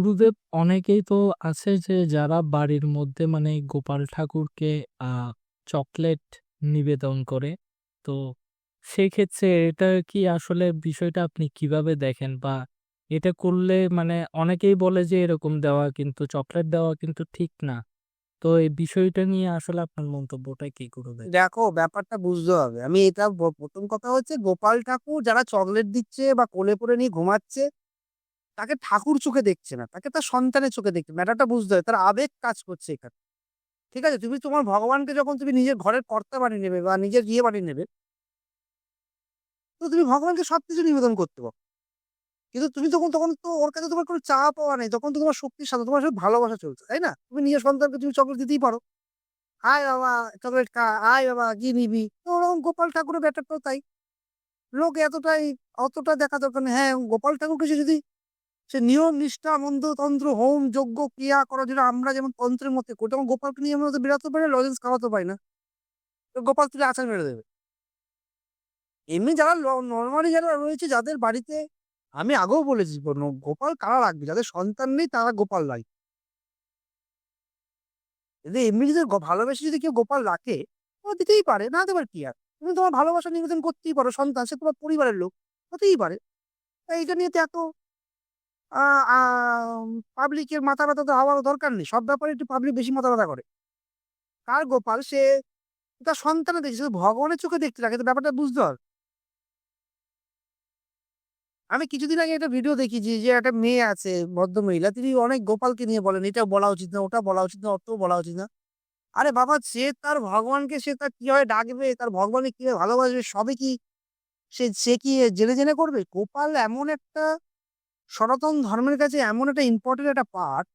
গুরুদেব অনেকেই তো আছে যে যারা বাড়ির মধ্যে মানে গোপাল ঠাকুরকে আ চকলেট নিবেদন করে। তো সেক্ষেত্রে এটা কি আসলে বিষয়টা আপনি কীভাবে দেখেন? বা এটা করলে মানে অনেকেই বলে যে এরকম দেওয়া কিন্তু চকলেট দেওয়া কিন্তু ঠিক না। তো এই বিষয়টা নিয়ে আসলে আপনার মন্তব্যটা কি গুরুদেব? দেখো ব্যাপারটা বুঝতে হবে। আমি এটা ১ম কথা হচ্ছে গোপাল ঠাকুর যারা চকলেট দিচ্ছে বা কোলে করে নিয়ে ঘুমাচ্ছে, তাকে ঠাকুর চোখে দেখছে না। তাকে তার সন্তানের চোখে দেখছে। ম্যাটারটা বুঝতে হবে। তার আবেগ কাজ করছে এখানে। ঠিক আছে? তুমি তোমার ভগবানকে যখন তুমি নিজের ঘরের কর্তা বানিয়ে নেবে বা নিজের ইয়ে বানিয়ে নেবে তো তুমি ভগবানকে সবকিছু নিবেদন করতে পারো। কিন্তু তুমি তখন তখন তো ওর কাছে তোমার কোনো চাওয়া পাওয়া নেই। তখন তো তোমার শক্তির সাথে তোমার সাথে ভালোবাসা চলছে। তাই না? তুমি নিজের সন্তানকে তুমি চকলেট দিতেই পারো। "আয় বাবা চকলেট খা, আয় বাবা কি নিবি?" তো ওরকম গোপাল ঠাকুরের ব্যাপারটাও তাই। লোক এতটাই অতটা দেখা দরকার। হ্যাঁ, গোপাল ঠাকুরকে যদি সে নিয়ম নিষ্ঠা, মন্ত্রতন্ত্র, হোম, যজ্ঞ, ক্রিয়া করার জন্য আমরা যেমন তন্ত্রের মধ্যে করি, তখন গোপালকে নিয়ে আমরা বেরাতে পারি লজেন্স খাওয়াতে পারি না। গোপাল তুলে আচার মেরে দেবে। এমনি যারা নর্মালি যারা রয়েছে যাদের বাড়িতে আমি আগেও বলেছি গোপাল কারা রাখবে? যাদের সন্তান নেই তারা গোপাল রাখবে। যদি এমনি যদি ভালোবেসে যদি কেউ গোপাল রাখে, ও দিতেই পারে, না দেবার কি আর? তুমি তোমার ভালোবাসা নিবেদন করতেই পারো। সন্তান সে তোমার পরিবারের লোক। হতেই পারে। এইটা নিয়ে তো এত পাবলিকের মাথা ব্যাথা তো হওয়ার দরকার নেই। সব ব্যাপারে একটু পাবলিক বেশি মাথা ব্যথা করে। কার গোপাল সে তার সন্তানের দেখছে, ভগবানের চোখে দেখতে লাগে তো ব্যাপারটা বুঝতে হবে। আমি কিছুদিন আগে একটা ভিডিও দেখেছি যে একটা মেয়ে আছে ভদ্রমহিলা তিনি অনেক গোপালকে নিয়ে বলেন, "এটা বলা উচিত না, ওটা বলা উচিত না, অতও বলা উচিত না।" আরে বাবা সে তার ভগবানকে সে তার কীভাবে ডাকবে, তার ভগবানকে কীভাবে ভালোবাসবে সবই কি সে সে কি জেনে, জেনে করবে? গোপাল এমন একটা সনাতন ধর্মের কাছে এমন একটা ইম্পর্টেন্ট একটা পার্ট,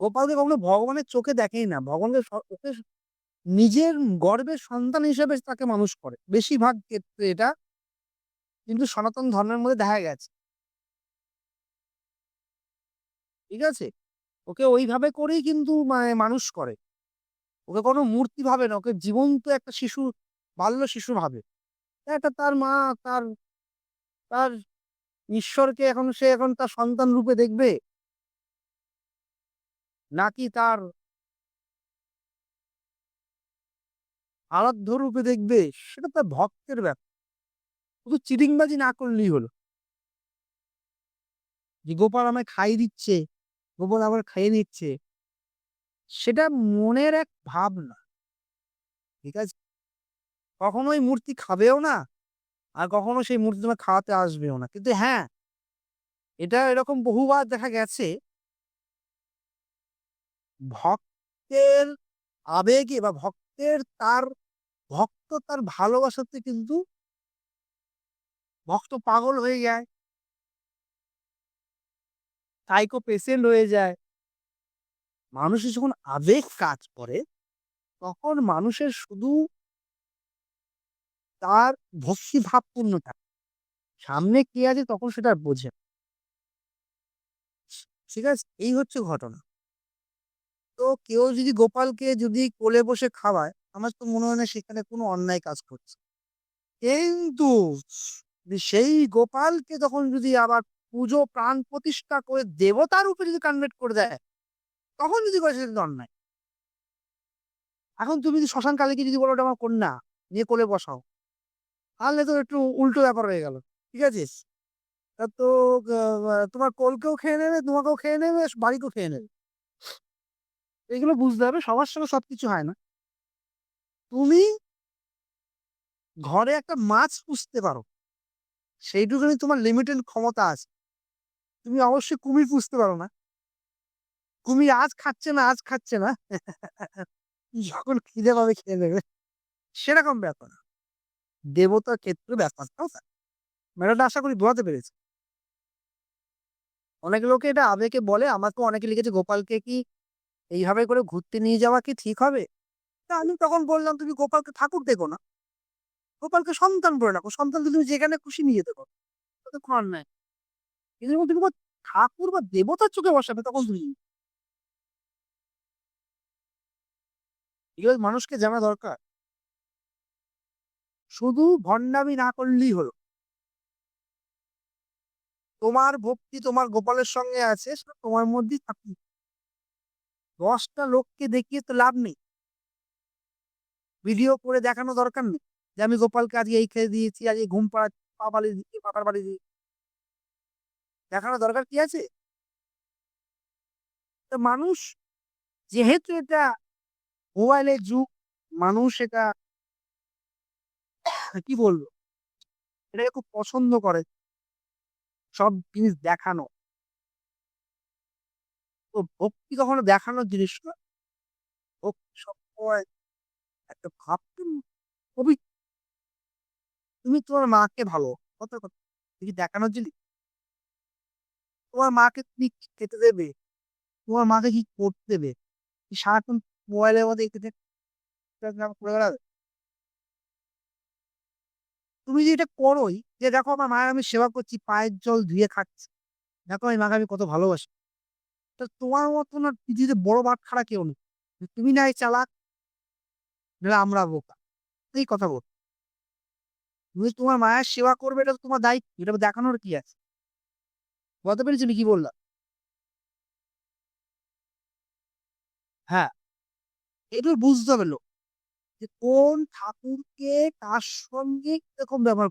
গোপালকে কখনো ভগবানের চোখে দেখেই না। ভগবানকে ওকে নিজের গর্বের সন্তান হিসেবে তাকে মানুষ করে। বেশিরভাগ ক্ষেত্রে এটা কিন্তু সনাতন ধর্মের মধ্যে দেখা গেছে। ঠিক আছে? ওকে ওইভাবে করেই কিন্তু মানে মানুষ করে। ওকে কোনো মূর্তি ভাবে না। ওকে জীবন্ত একটা শিশু, বাল্য শিশু ভাবে। একটা তার মা তার তার ঈশ্বরকে এখন সে এখন তার সন্তান রূপে দেখবে? নাকি তার আরাধ্য রূপে দেখবে? সেটা তার ভক্তের ব্যাপার। শুধু চিটিংবাজি না করলেই হলো। যে গোপাল আমায় খাইয়ে দিচ্ছে, গোপাল আবার খাইয়ে নিচ্ছে। সেটা মনের এক ভাবনা। ঠিক আছে? কখনোই মূর্তি খাবেও না, আর কখনো সেই মূর্তি তোমায় খাওয়াতে আসবেও না। কিন্তু হ্যাঁ, এটা এরকম বহুবার দেখা গেছে ভক্তের আবেগে বা ভক্তের তার ভক্ত তার ভালোবাসাতে কিন্তু ভক্ত পাগল হয়ে যায়। সাইকো পেশেন্ট হয়ে যায়। মানুষের যখন আবেগ কাজ করে, তখন মানুষের শুধু তার ভক্তিভাবপূর্ণ থাকে। সামনে কে আছে তখন সেটা বোঝে ঠিক আছে? এই হচ্ছে ঘটনা। তো কেউ যদি গোপালকে যদি কোলে বসে খাওয়ায়, আমার তো মনে হয় না সেখানে কোনো অন্যায় কাজ করছে। কিন্তু সেই গোপালকে তখন যদি আবার পুজো প্রাণ প্রতিষ্ঠা করে দেবতার রূপে যদি কনভার্ট করে দেয়, তখন যদি করে সেটা অন্যায়। এখন তুমি যদি শ্মশান কালীকে যদি বলো ওটা আমার কন্যা, নিয়ে কোলে বসাও। তাহলে তো একটু উল্টো ব্যাপার হয়ে গেল। ঠিক আছে? তো তোমার কোলকেও খেয়ে নেবে, তোমাকেও খেয়ে নেবে, বাড়িকেও খেয়ে নেবে। এগুলো বুঝতে হবে সবার সঙ্গে সবকিছু হয় না। তুমি ঘরে একটা মাছ পুষতে পারো। সেইটুকুনি তোমার লিমিটেড ক্ষমতা আছে। তুমি অবশ্যই কুমির পুষতে পারো না। কুমির আজ খাচ্ছে না, আজ খাচ্ছে না। যখন খিদে পাবে খেয়ে নেবে। সেরকম ব্যাপার। দেবতার ক্ষেত্রে ব্যাপারটাও তাই। ম্যাটারটা আশা করি বোঝাতে পেরেছি। অনেক লোকে এটা আবেগে বলে, আমাকে অনেকে লিখেছে গোপালকে কি এইভাবে করে ঘুরতে নিয়ে যাওয়া কি ঠিক হবে? তা আমি তখন বললাম, "তুমি গোপালকে ঠাকুর দেখো না। গোপালকে সন্তান বলে রাখো। সন্তানকে তুমি যেখানে খুশি নিয়ে যেতে পারো। কোনো অন্যায় নেই। কিন্তু যখন তুমি ঠাকুর বা দেবতার চোখে বসাবে তখন তুমি" মানুষকে জানা দরকার। শুধু ভণ্ডামি না করলেই হলো। তোমার ভক্তি তোমার গোপালের সঙ্গে আছে তোমার মধ্যেই থাকুক। দশটা লোককে দেখিয়ে তো লাভ নেই। ভিডিও করে দেখানো দরকার নেই। যে আমি গোপালকে আজকে এই খেতে দিয়েছি, আজকে ঘুম পাড়াচ্ছি, পা বালিশ দিচ্ছি, পাখার বালিশ দিচ্ছি। দেখানোর দরকার কি আছে? মানুষ যেহেতু এটা মোবাইলের যুগ, মানুষ এটা কি বলব? এটাকে খুব পছন্দ করে। সব জিনিস দেখানো। তো ভক্তি কখনো দেখানোর জিনিস না। ভক্তি সবসময় একটা ভাবতে পবি তুমি তোমার মাকে ভালো কথার কথা। কি দেখানোর জিনিস? তোমার মাকে তুমি খেতে দেবে? তোমার মাকে কি করতে দেবে? সারাক্ষণ মোবাইলের মধ্যে করে বেড়াবে? তুমি যে এটা করোই যে দেখো আমার মায়ের আমি সেবা করছি, পায়ের জল ধুয়ে খাচ্ছি। দেখো আমি মাকে আমি কত ভালোবাসি। তা তোমার মতন আর পৃথিবীতে বড় বাটখারা কেউ নেই। তুমি না হয় চালাক নাহলে আমরা বোকা। এই কথা বল। তুমি তোমার মায়ের সেবা করবে এটা তোমার দায়িত্ব। এটা দেখানোর কি আছে? বলতে পেরেছি কি বললাম? হ্যাঁ। এগুলো বুঝতে হবে লোক। যে কোন ঠাকুরকে কার সঙ্গে কীরকম ব্যবহার